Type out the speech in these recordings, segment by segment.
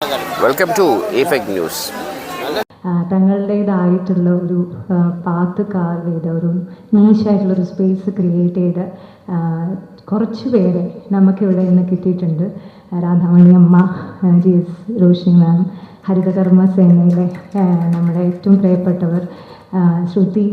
Welcome to effect news തങ്ങളുടേതായിട്ടുള്ള ഒരു path carve ചെയ്ത ഒരു നീശായിട്ടുള്ള ഒരു സ്പേസ് ക്രിയേറ്റ് ചെയ്ത കുറച്ച് പേരെ നമുക്കിവിടെ ഇന്ന് കിട്ടിയിട്ടുണ്ട്. രാധാമണി അമ്മ ജി എസ് റോഷി മാം ഹരിതകർമ്മ സേനയിലെ നമ്മുടെ ഏറ്റവും പ്രിയപ്പെട്ടവർ Shruti Shruti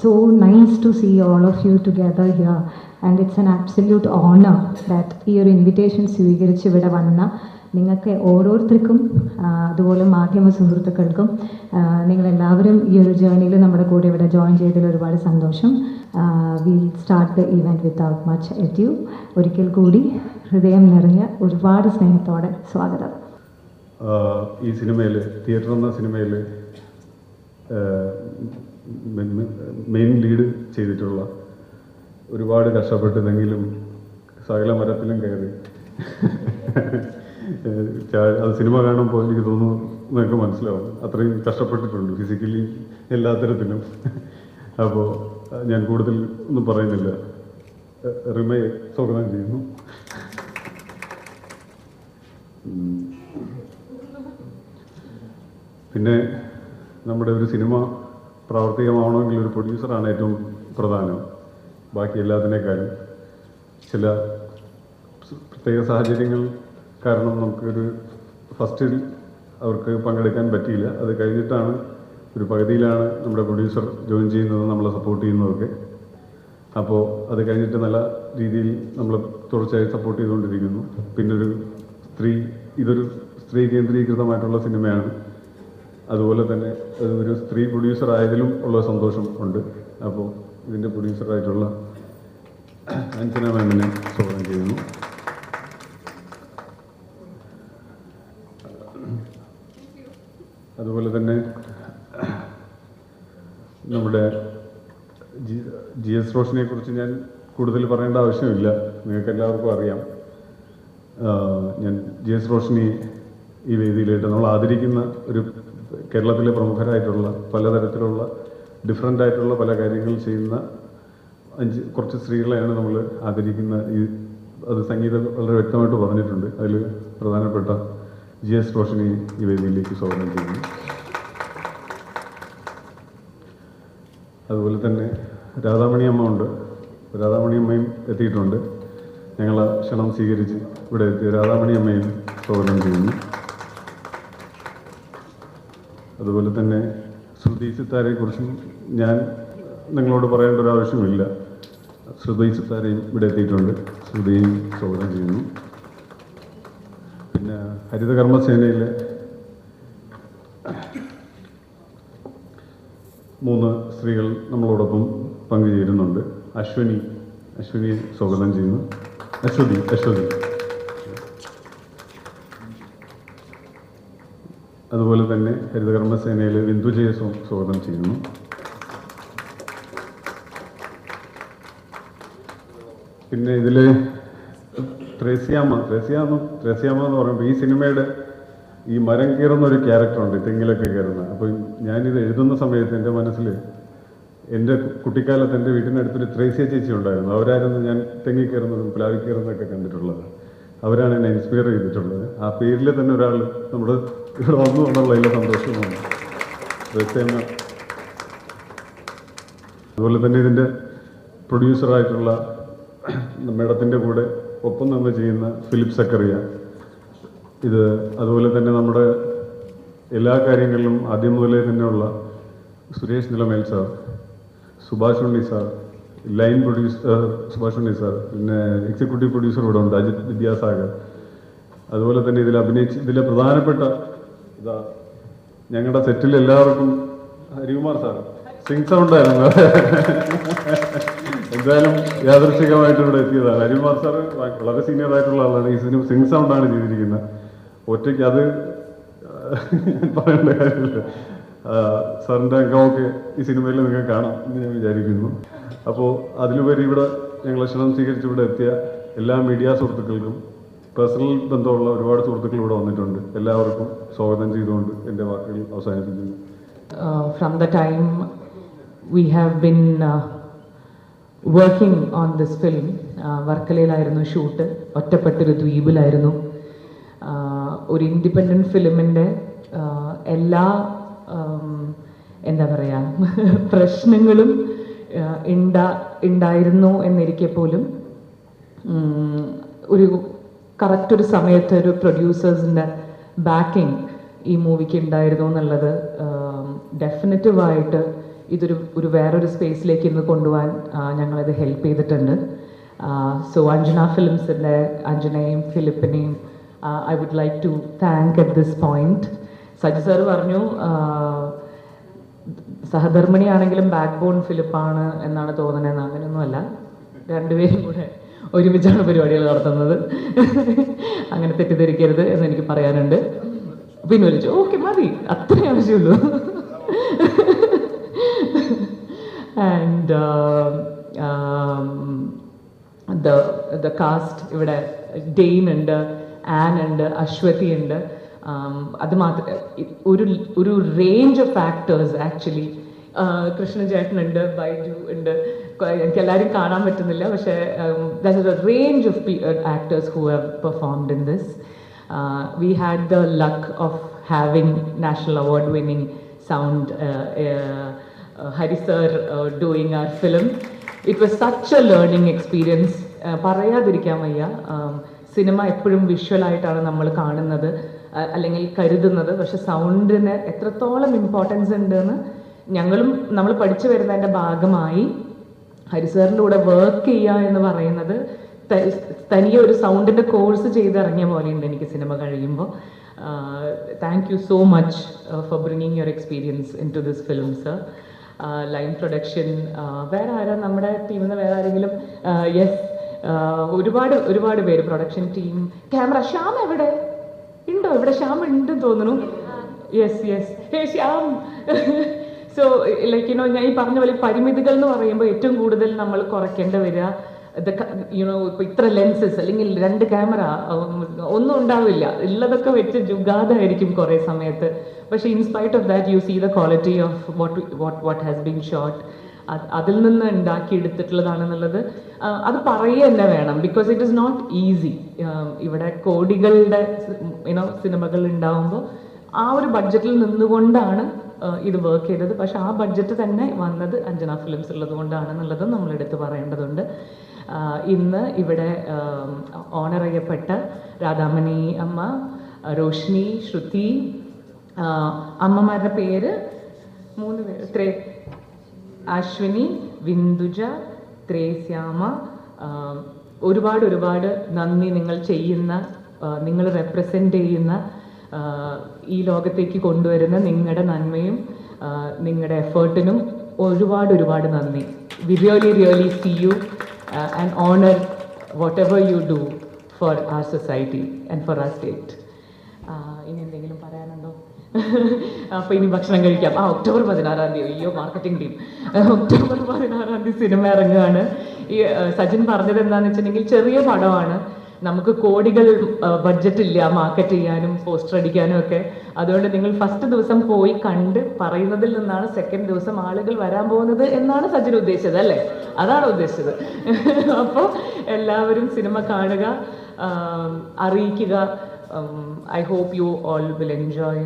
so nice to see all of you together here and it's an absolute honour that ഈ ഒരു ഇൻവിറ്റേഷൻ സ്വീകരിച്ച് ഇവിടെ വന്ന നിങ്ങൾക്ക് ഓരോരുത്തർക്കും അതുപോലെ മാധ്യമ സുഹൃത്തുക്കൾക്കും നിങ്ങളെല്ലാവരും ഈ ഒരു ജേർണിയിൽ നമ്മുടെ കൂടെ ഇവിടെ ജോയിൻ ചെയ്തതിൽ ഒരുപാട് സന്തോഷം. Will start the event without much ado ഒരിക്കൽ കൂടി ഹൃദയം നിറഞ്ഞ ഒരുപാട് സ്നേഹത്തോടെ സ്വാഗതം. ഈ സിനിമയിൽ തിയേറ്റർ എന്ന സിനിമയിൽ മെയിൻ ലീഡ് ചെയ്തിട്ടുള്ള ഒരുപാട് കഷ്ടപ്പെട്ടതെങ്കിലും സകല മരത്തിലും കയറി. അത് സിനിമ കാണുമ്പോൾ എനിക്ക് തോന്നുന്നു നിങ്ങൾക്ക് മനസ്സിലാവും. അത്രയും കഷ്ടപ്പെട്ടിട്ടുണ്ട് ഫിസിക്കലി എല്ലാ തരത്തിലും അപ്പോൾ ഞാൻ കൂടുതൽ ഒന്നും പറയുന്നില്ല. റിമയെ സ്വാഗതം ചെയ്യുന്നു. പിന്നെ നമ്മുടെ ഒരു സിനിമ പ്രാവർത്തികമാവണമെങ്കിൽ ഒരു പ്രൊഡ്യൂസറാണ് ഏറ്റവും പ്രധാനം. ബാക്കി എല്ലാത്തിനേക്കാളും ചില പ്രത്യേക സാഹചര്യങ്ങൾ കാരണം നമുക്കൊരു ഫസ്റ്റിൽ അവർക്ക് പങ്കെടുക്കാൻ പറ്റിയില്ല. അത് കഴിഞ്ഞിട്ടാണ് ഒരു പകുതിയിലാണ് നമ്മുടെ പ്രൊഡ്യൂസർ ജോയിൻ ചെയ്യുന്നത് നമ്മളെ സപ്പോർട്ട് ചെയ്യുന്നതൊക്കെ. അപ്പോൾ അത് കഴിഞ്ഞിട്ട് നല്ല രീതിയിൽ നമ്മൾ തുടർച്ചയായി സപ്പോർട്ട് ചെയ്തുകൊണ്ടിരിക്കുന്നു. പിന്നെ ഒരു സ്ത്രീ ഇതൊരു സ്ത്രീ കേന്ദ്രീകൃതമായിട്ടുള്ള സിനിമയാണ്. അതുപോലെ തന്നെ ഒരു സ്ത്രീ പ്രൊഡ്യൂസർ ആയതിലും ഉള്ള സന്തോഷം ഉണ്ട്. അപ്പോൾ ഇതിന്റെ പ്രൊഡ്യൂസറായിട്ടുള്ള അഞ്ജന മാമിനെ സ്വാഗതം ചെയ്യുന്നു. അതുപോലെ തന്നെ നമ്മുടെ ജി ജി എസ് റോഷനെ കുറിച്ച് ഞാൻ കൂടുതൽ പറയേണ്ട ആവശ്യമില്ല. നിങ്ങൾക്ക് എല്ലാവർക്കും അറിയാം ഞാൻ ജി എസ് റോഷനെ ഈ വേദിയിലായിട്ട് നമ്മൾ ആദരിക്കുന്ന ഒരു കേരളത്തിലെ പ്രമുഖരായിട്ടുള്ള പലതരത്തിലുള്ള ഡിഫറെന്റ് ആയിട്ടുള്ള പല കാര്യങ്ങൾ ചെയ്യുന്ന അഞ്ച് കുറച്ച് സ്ത്രീകളെയാണ് നമ്മൾ ആദരിക്കുന്ന ഈ അത് സംഗീതം വളരെ വ്യക്തമായിട്ട് പറഞ്ഞിട്ടുണ്ട്. അതിൽ പ്രധാനപ്പെട്ട ജി എസ് റോഷനി ഈ വേദിയിലേക്ക് സ്വാഗതം ചെയ്യുന്നു. അതുപോലെ തന്നെ രാധാമണി അമ്മ ഉണ്ട്. രാധാമണി അമ്മയും എത്തിയിട്ടുണ്ട്. ഞങ്ങൾ ക്ഷണം സ്വീകരിച്ച് ഇവിടെ എത്തിയ രാധാമണി അമ്മയും സ്വാഗതം ചെയ്യുന്നു. അതുപോലെ തന്നെ ശ്രുതി സിത്താരയെ കുറിച്ചും ഞാൻ നിങ്ങളോട് പറയേണ്ട ഒരു ആവശ്യമില്ല ശ്രുതി സിത്താരയും ഇവിടെ എത്തിയിട്ടുണ്ട്. ശ്രുതിയും സ്വാഗതം ചെയ്യുന്നു. പിന്നെ ഹരിതകർമ്മസേനയിലെ മൂന്ന് സ്ത്രീകൾ നമ്മളോടൊപ്പം പങ്കുചേരുന്നുണ്ട്. അശ്വനി അശ്വനിയെ സ്വാഗതം ചെയ്യുന്നു. അശ്വതി അശ്വതി. അതുപോലെ തന്നെ ഹരിതകർമ്മസേനയിലെ ബിന്ദുജയെ സ്വാ- സ്വാഗതം ചെയ്യുന്നു. പിന്നെ ഇതിൽ ത്രേസ്യാമ്മ ത്രേസ്യാമ ത്രേസ്യാമ എന്ന് പറയുമ്പോൾ ഈ സിനിമയുടെ ഈ മരം കീറുന്നൊരു ക്യാരക്ടറുണ്ട് തെങ്ങിലൊക്കെ കയറുന്ന. അപ്പോൾ ഞാനിത് എഴുതുന്ന സമയത്ത് എന്റെ മനസ്സിൽ എന്റെ കുട്ടിക്കാലത്ത് എന്റെ വീട്ടിനടുത്തൊരു ത്രേസ്യ ചേച്ചി ഉണ്ടായിരുന്നു. അവരായിരുന്നു ഞാൻ തെങ്ങി കയറുന്നതും പ്ലാവി കയറുന്നതൊക്കെ കണ്ടിട്ടുള്ളത്. അവരാണ് എന്നെ ഇൻസ്പയർ ചെയ്തിട്ടുള്ളത്. ആ പേരിൽ തന്നെ ഒരാൾ നമ്മുടെ ഇവിടെ വന്നു എന്നുള്ളതിലെ സന്തോഷമാണ്. ത്രേസ്യാമ. അതുപോലെ തന്നെ ഇതിന്റെ പ്രൊഡ്യൂസറായിട്ടുള്ള മേഡത്തിന്റെ കൂടെ ഒപ്പം നിന്ന് ചെയ്യുന്ന ഫിലിപ്പ് സക്കറിയ. ഇത് അതുപോലെ തന്നെ നമ്മുടെ എല്ലാ കാര്യങ്ങളിലും ആദ്യം മുതലേ തന്നെയുള്ള Suresh Nilamel sir Subhash Unni sir line producer Subhash Unni sir പിന്നെ എക്സിക്യൂട്ടീവ് പ്രൊഡ്യൂസർ ഇവിടെ ഉണ്ട് അജിത് വിദ്യാസാഗർ. അതുപോലെ തന്നെ ഇതിൽ അഭിനയിച്ച് ഇതിലെ പ്രധാനപ്പെട്ട ഇതാ ഞങ്ങളുടെ സെറ്റിൽ എല്ലാവർക്കും ഹരികുമാർ സാർ. സിംഗ് സൗണ്ട് ആയിരുന്നു എന്തായാലും യാദൃശികമായിട്ട് ഇവിടെ എത്തിയതാണ് അരിമാർ സാറ് വളരെ സീനിയർ ആയിട്ടുള്ള ആളാണ്. ഈ സിനിമ സിംഗ് സൗണ്ടാണ് ചെയ്തിരിക്കുന്നത്. ഒറ്റയ്ക്ക് അത് പറയേണ്ട കാര്യമില്ല. സാറിന്റെ അംഗമൊക്കെ ഈ സിനിമയിൽ നിങ്ങൾക്ക് കാണാം എന്ന് ഞാൻ വിചാരിക്കുന്നു. അപ്പോൾ അതിലുപരി ഇവിടെ ഞങ്ങൾ ക്ഷണം സ്വീകരിച്ച് ഇവിടെ എത്തിയ എല്ലാ മീഡിയ സുഹൃത്തുക്കൾക്കും പേഴ്സണൽ ബന്ധമുള്ള ഒരുപാട് സുഹൃത്തുക്കൾ ഇവിടെ വന്നിട്ടുണ്ട്. എല്ലാവർക്കും സ്വാഗതം ചെയ്തുകൊണ്ട് എന്റെ വാക്കുകൾ അവസാനിപ്പിക്കുന്നു. From the time we have have been on this uh, വർക്കലയിലായിരുന്നു ഷൂട്ട് ഒറ്റപ്പെട്ടൊരു ദ്വീപിലായിരുന്നു. ഒരു ഇൻഡിപെൻഡന്റ് ഫിലിമിന്റെ എല്ലാ എന്താ പറയുക പ്രശ്നങ്ങളും ഉണ്ടാ ഉണ്ടായിരുന്നു എന്നിരിക്കെ പോലും ഒരു കറക്റ്റ് ഒരു സമയത്ത് ഒരു പ്രൊഡ്യൂസേഴ്സിന്റെ ബാക്കിംഗ് ഈ മൂവിക്ക് ഉണ്ടായിരുന്നു എന്നുള്ളത് ഡെഫിനറ്റീവായിട്ട് ഇതൊരു ഒരു വേറൊരു സ്പേസിലേക്ക് ഇന്ന് കൊണ്ടുപോകാൻ ഞങ്ങളത് ഹെൽപ്പ് ചെയ്തിട്ടുണ്ട്. സോ അഞ്ജന ഫിലിംസിന്റെ അഞ്ജനയും ഫിലിപ്പിനെയും I would like to thank at this point Saji sir പറഞ്ഞു സഹധർമ്മിണിയാണെങ്കിലും ബാക്ക് ബോൺ ഫിലിപ്പാണ് എന്നാണ് തോന്നുന്നത് അങ്ങനെയൊന്നുമല്ല. രണ്ടുപേരും കൂടെ ഒരുമിച്ചാണ് പരിപാടികൾ നടത്തുന്നത്. അങ്ങനെ തെറ്റിദ്ധരിക്കരുത് എന്ന് എനിക്ക് പറയാനുണ്ട്. പിൻവലിച്ചു ഓക്കെ മതി. അത്രയും ആവശ്യമുള്ളൂ. ആൻഡ് ദ ദ കാസ്റ്റ് ഇവിടെ ഡെയിൻ ഉണ്ട് ആൻ ഉണ്ട് അശ്വതി ഉണ്ട്. Um, അത് മാത്രം ഒരു ഒരു റേഞ്ച് ഓഫ് ആക്ടേഴ്സ് ആക്ച്വലി കൃഷ്ണചേട്ടനുണ്ട് ബൈജു ഉണ്ട്. എനിക്ക് എല്ലാവരും കാണാൻ പറ്റുന്നില്ല പക്ഷേ that is a range of actors who have performed in this we had the luck of having national award winning sound Hari sir doing our film it was such a learning experience പറയാതിരിക്കാൻ വയ്യ. Cinema എപ്പോഴും വിഷ്വലായിട്ടാണ് നമ്മൾ കാണുന്നത്. അല്ലെങ്കിൽ കരുതുന്നത്. പക്ഷെ സൗണ്ടിന് എത്രത്തോളം importance ഉണ്ടെന്ന് ഞങ്ങളും നമ്മൾ പഠിച്ചു വരുന്നതിന്റെ ഭാഗമായി ഹരിസാറിന്റെ കൂടെ വർക്ക് ചെയ്യുക എന്ന് പറയുന്നത് തനിയെ ഒരു സൗണ്ടിന്റെ കോഴ്സ് ചെയ്തിറങ്ങിയ പോലെയുണ്ട് എനിക്ക് സിനിമ കഴിയുമ്പോൾ. Thank you so much for bringing your experience in to this film sir line production വേറെ ആരാ നമ്മുടെ ടീമിൽ നിന്ന് വേറെ ആരെങ്കിലും? യെസ് ഒരുപാട് ഒരുപാട് പേര് പ്രൊഡക്ഷൻ ടീം ക്യാമറ ശ്യാം എവിടെ? ഉണ്ടോ? ഇവിടെ ശ്യാം ഉണ്ടെന്ന് തോന്നുന്നു. Yes yes hey Shyam. So like you know ഞാൻ ഈ പറഞ്ഞ പോലെ പരിമിതികൾ എന്ന് പറയുമ്പോൾ ഏറ്റവും കൂടുതൽ നമ്മൾ കുറയ്ക്കേണ്ടി വരിക. യുനോ ഇപ്പൊ ഇത്ര ലെൻസസ് അല്ലെങ്കിൽ രണ്ട് ക്യാമറ ഒന്നും ഉണ്ടാവില്ല. ഉള്ളതൊക്കെ വെച്ച് ജുഗാതായിരിക്കും കുറേ സമയത്ത്. പക്ഷെ in spite of that you see the quality of what what what has been shot അതിൽ നിന്ന് ഉണ്ടാക്കിയെടുത്തിട്ടുള്ളതാണെന്നുള്ളത് എടുത്തിട്ടുള്ളതാണെന്നുള്ളത് അത് പറയുക തന്നെ വേണം. Because it is not easy ഇവിടെ കോടികളുടെ യുനോ സിനിമകൾ ഉണ്ടാവുമ്പോൾ ആ ഒരു ബഡ്ജറ്റിൽ നിന്നുകൊണ്ടാണ് ഇത് വർക്ക് ചെയ്തത്. പക്ഷേ ആ ബഡ്ജറ്റ് തന്നെ വന്നത് അഞ്ജന ഫിലിംസ് ഉള്ളത് കൊണ്ടാണെന്നുള്ളതും നമ്മൾ എടുത്തു പറയേണ്ടതുണ്ട് ഇന്ന് ഇവിടെ ഓണർ ചെയ്യപ്പെട്ട രാധാമണി അമ്മ റോഷ്നി ശ്രുതി അമ്മമാരുടെ പേര് മൂന്ന് പേര് ത്രേ അശ്വിനി വിന്ദുജ ത്രേസ്യാമ ഒരുപാട് ഒരുപാട് നന്ദി നിങ്ങൾ ചെയ്യുന്ന നിങ്ങൾ റെപ്രസെന്റ് ചെയ്യുന്ന ഈ ലോകത്തേക്ക് കൊണ്ടുവരുന്ന നിങ്ങളുടെ നന്മയും നിങ്ങളുടെ എഫേർട്ടിനും ഒരുപാട് ഒരുപാട് നന്ദി. We really really see you and honour whatever you do for our society and for our state ഇനി എന്തെങ്കിലും പറയാനുണ്ടോ? അപ്പോൾ ഇനി ഭക്ഷണം കഴിക്കാം. ആ ഒക്ടോബർ പതിനാറാം തീയതി. അയ്യോ മാർക്കറ്റിംഗ് ടീം ഒക്ടോബർ പതിനാറാം തീയതി സിനിമ ഇറങ്ങുകയാണ്. ഈ സജിൻ പറഞ്ഞത് എന്താണെന്ന് വെച്ചിട്ടുണ്ടെങ്കിൽ ചെറിയ പടമാണ്. നമുക്ക് കോടികൾ ബഡ്ജറ്റ് ഇല്ല മാർക്കറ്റ് ചെയ്യാനും പോസ്റ്റർ അടിക്കാനും ഒക്കെ. അതുകൊണ്ട് നിങ്ങൾ ഫസ്റ്റ് ദിവസം പോയി കണ്ട് പറയുന്നതിൽ നിന്നാണ് സെക്കൻഡ് ദിവസം ആളുകൾ വരാൻ പോകുന്നത് എന്നാണ് സജിൻ ഉദ്ദേശിച്ചത് അല്ലേ? അതാണ് ഉദ്ദേശിച്ചത്. അപ്പോൾ എല്ലാവരും സിനിമ കാണുക അറിയിക്കുക. I hope you all will enjoy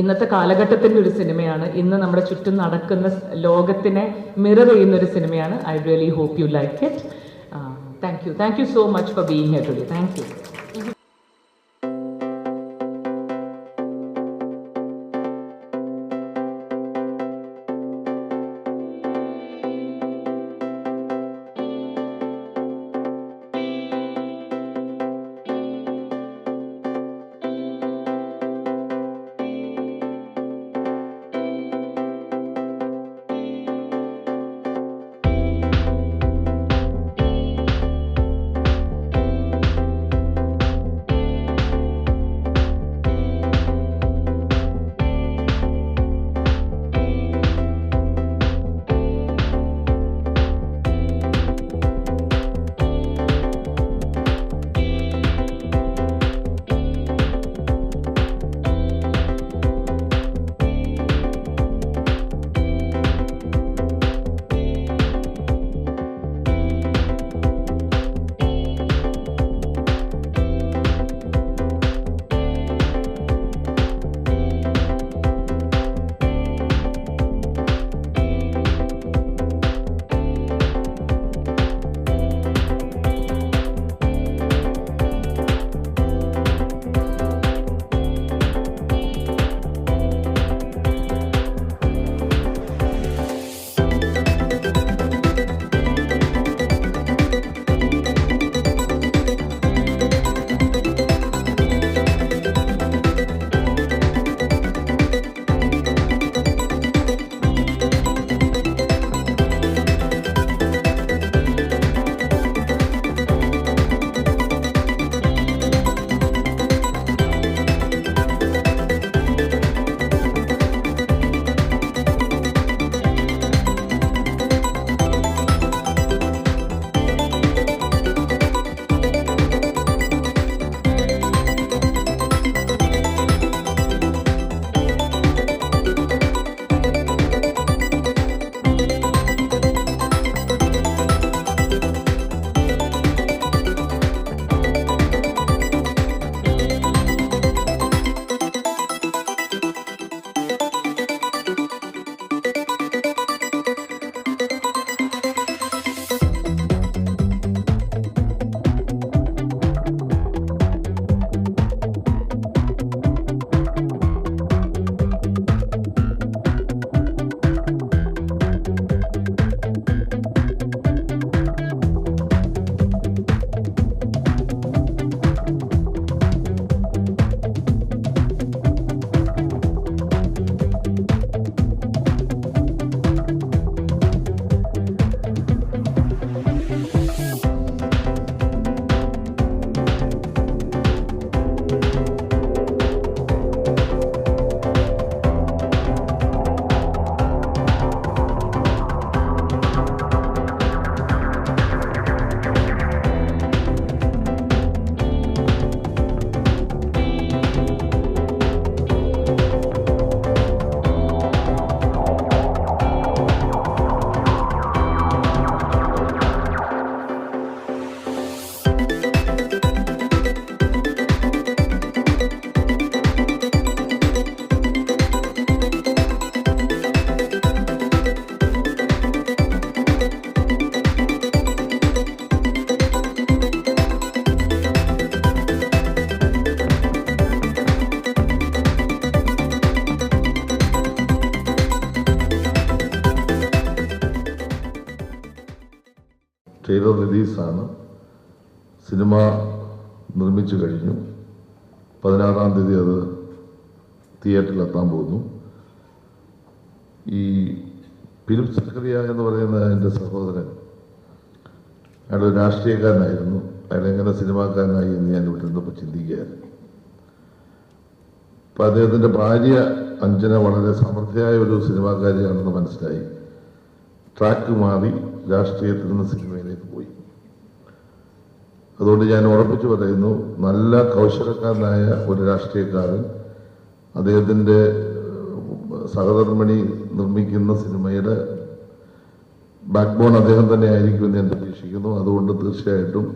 ഇന്നത്തെ കാലഘട്ടത്തിന്റെ ഒരു സിനിമയാണ് ഇന്ന് നമ്മുടെ ചുറ്റും നടക്കുന്ന ലോകത്തിനെ മിറർ ചെയ്യുന്ന ഒരു സിനിമയാണ് I really hope you like it Thank you. Thank you so much for being here today. Thank you. സിനിമ നിർമ്മിച്ചു കഴിഞ്ഞു. പതിനാറാം തീയതി അത് തിയേറ്ററിലെത്താൻ പോകുന്നു. ഈ ഫിലിം സക്കറിയ എന്ന് പറയുന്ന എന്റെ സഹോദരൻ അയാൾ രാഷ്ട്രീയക്കാരനായിരുന്നു. അയാൾ എങ്ങനെ സിനിമാക്കാരനായി എന്ന് ഞാൻ ഇവിടെ ഇരുന്നപ്പോൾ ചിന്തിക്കുകയായിരുന്നു. അപ്പം അദ്ദേഹത്തിന്റെ ഭാര്യ അഞ്ജന വളരെ സമൃദ്ധിയായ ഒരു സിനിമാക്കാരിയാണെന്ന് മനസ്സിലായി. ട്രാക്ക് മാറി രാഷ്ട്രീയത്തിൽ നിന്ന് സിനിമയിലേക്ക് അതുകൊണ്ട് ഞാൻ ഉറപ്പിച്ചു പറയുന്നു നല്ല കൗശലക്കാരനായ ഒരു രാഷ്ട്രീയക്കാരൻ അദ്ദേഹത്തിന്റെ സഹധർമ്മിണി നിർമ്മിക്കുന്ന സിനിമയുടെ ബാക്ക് ബോൺ അദ്ദേഹം തന്നെ ആയിരിക്കുമെന്ന് ഞാൻ പ്രതീക്ഷിക്കുന്നു. അതുകൊണ്ട് തീർച്ചയായിട്ടും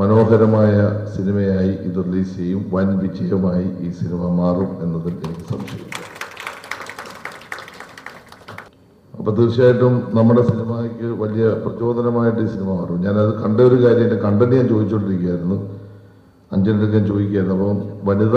മനോഹരമായ സിനിമയായി ഇത് റിലീസ് ചെയ്യും. വൻ വിജയമായി ഈ സിനിമ മാറും എന്നതിൽ എനിക്ക് സംശയമില്ല. അപ്പൊ തീർച്ചയായിട്ടും നമ്മുടെ സിനിമയ്ക്ക് വലിയ പ്രചോദനമായിട്ട് ഈ സിനിമ മാറും. ഞാനത് കണ്ട ഒരു കാര്യം എന്റെ കണ്ടന്റ് ഞാൻ ചോദിച്ചുകൊണ്ടിരിക്കുകയായിരുന്നു അഞ്ചിന്റെ ഞാൻ ചോദിക്കുകയായിരുന്നു. അപ്പം വനിത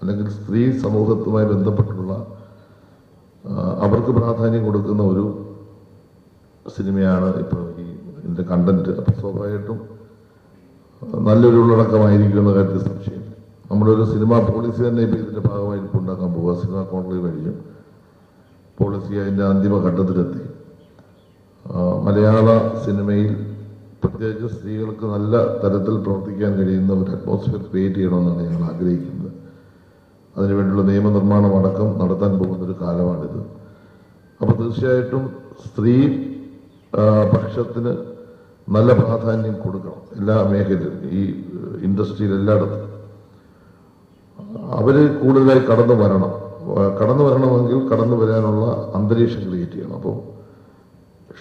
അല്ലെങ്കിൽ സ്ത്രീ സമൂഹത്തുമായി ബന്ധപ്പെട്ടുള്ള അവർക്ക് പ്രാധാന്യം കൊടുക്കുന്ന ഒരു സിനിമയാണ് ഇപ്പോൾ ഈ ഇതിന്റെ കണ്ടന്റ്. അപ്പം സ്വാഭാവികമായിട്ടും നല്ലൊരു ഉള്ളടക്കമായിരിക്കും എന്ന കാര്യത്തിൽ സംശയം. നമ്മളൊരു സിനിമ പോളിസി തന്നെ ഇപ്പോൾ ഇതിന്റെ ഭാഗമായി ഇപ്പോൾ ഉണ്ടാക്കാൻ പോവുക. സിനിമ കോൺക്ലേവ് കഴിഞ്ഞു പോളിസി അതിന്റെ അന്തിമ ഘട്ടത്തിലെത്തി മലയാള സിനിമയിൽ പ്രത്യേകിച്ച് സ്ത്രീകൾക്ക് നല്ല തരത്തിൽ പ്രവർത്തിക്കാൻ കഴിയുന്ന ഒരു അറ്റ്മോസ്ഫിയർ ക്രിയേറ്റ് ചെയ്യണമെന്നാണ് ഞങ്ങൾ ആഗ്രഹിക്കുന്നത്. അതിനുവേണ്ടിയുള്ള നിയമനിർമ്മാണം അടക്കം നടത്താൻ പോകുന്ന ഒരു കാലമാണിത്. അപ്പോൾ തീർച്ചയായിട്ടും സ്ത്രീ പക്ഷത്തിന് നല്ല പ്രാധാന്യം കൊടുക്കണം എല്ലാ മേഖലയിലും ഈ ഇൻഡസ്ട്രിയിൽ എല്ലായിടത്തും. അവർ കൂടുതലായി കടന്നു വരണം. കടന്നു വരണമെങ്കിൽ കടന്നു വരാനുള്ള അന്തരീക്ഷം ക്രിയേറ്റ് ചെയ്യണം. അപ്പോൾ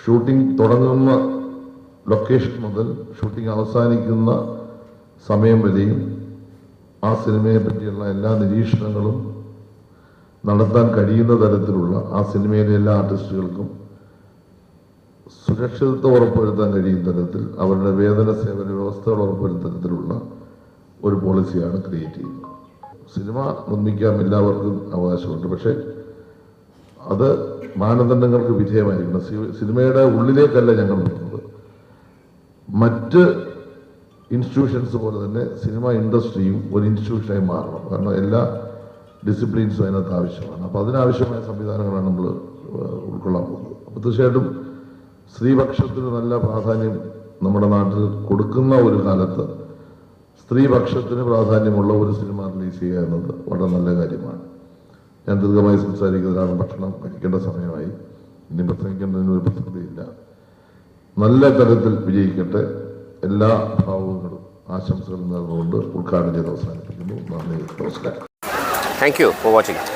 ഷൂട്ടിംഗ് തുടങ്ങുന്ന ലൊക്കേഷൻ മുതൽ ഷൂട്ടിംഗ് അവസാനിക്കുന്ന സമയം വരെയും ആ സിനിമയെ പറ്റിയുള്ള എല്ലാ നിരീക്ഷണങ്ങളും നടത്താൻ കഴിയുന്ന തരത്തിലുള്ള ആ സിനിമയിലെ എല്ലാ ആർട്ടിസ്റ്റുകൾക്കും സുരക്ഷിതത്വം ഉറപ്പുവരുത്താൻ കഴിയുന്ന തരത്തിൽ അവരുടെ വേതന സേവന വ്യവസ്ഥകൾ ഉറപ്പുവരുത്തുന്ന തരത്തിലുള്ള ഒരു പോളിസിയാണ് ക്രിയേറ്റ് ചെയ്യുന്നത്. സിനിമ നിർമ്മിക്കാം എല്ലാവർക്കും അവകാശമുണ്ട്. പക്ഷേ അത് മാനദണ്ഡങ്ങൾക്ക് വിധേയമായിരിക്കണം. സിനിമയുടെ ഉള്ളിലേക്കല്ല ഞങ്ങൾ നിൽക്കുന്നത്. മറ്റ് ഇൻസ്റ്റിറ്റ്യൂഷൻസ് പോലെ തന്നെ സിനിമ ഇൻഡസ്ട്രിയും ഒരു ഇൻസ്റ്റിറ്റ്യൂഷനായി മാറണം. കാരണം എല്ലാ ഡിസിപ്ലിൻസും അതിനകത്ത് ആവശ്യമാണ്. അപ്പോൾ അതിനാവശ്യമായ സംവിധാനങ്ങളാണ് നമ്മൾ ഉൾക്കൊള്ളാൻ പോകുന്നത്. അപ്പോൾ തീർച്ചയായിട്ടും സ്ത്രീപക്ഷത്തിന് നല്ല പ്രാധാന്യം നമ്മുടെ നാട്ടിൽ കൊടുക്കുന്ന ഒരു കാലത്ത് സ്ത്രീപക്ഷത്തിന് പ്രാധാന്യമുള്ള ഒരു സിനിമ റിലീസ് ചെയ്യുക എന്നത് വളരെ നല്ല കാര്യമാണ്. ഞാൻ ദീർഘമായി സംസാരിക്കുന്നതിനാണ് ഭക്ഷണം കഴിക്കേണ്ട സമയമായി. ഇനി പ്രസംഗിക്കേണ്ടതിന് ഒരു പ്രസക്തിയില്ല. നല്ല തരത്തിൽ വിജയിക്കട്ടെ. എല്ലാ ഭാവങ്ങളും ആശംസകളും നേർന്നുകൊണ്ട് ഉദ്ഘാടനം ചെയ്ത് അവസാനിപ്പിക്കുന്നു. നന്ദി. നമസ്കാരം. Thank you for watching.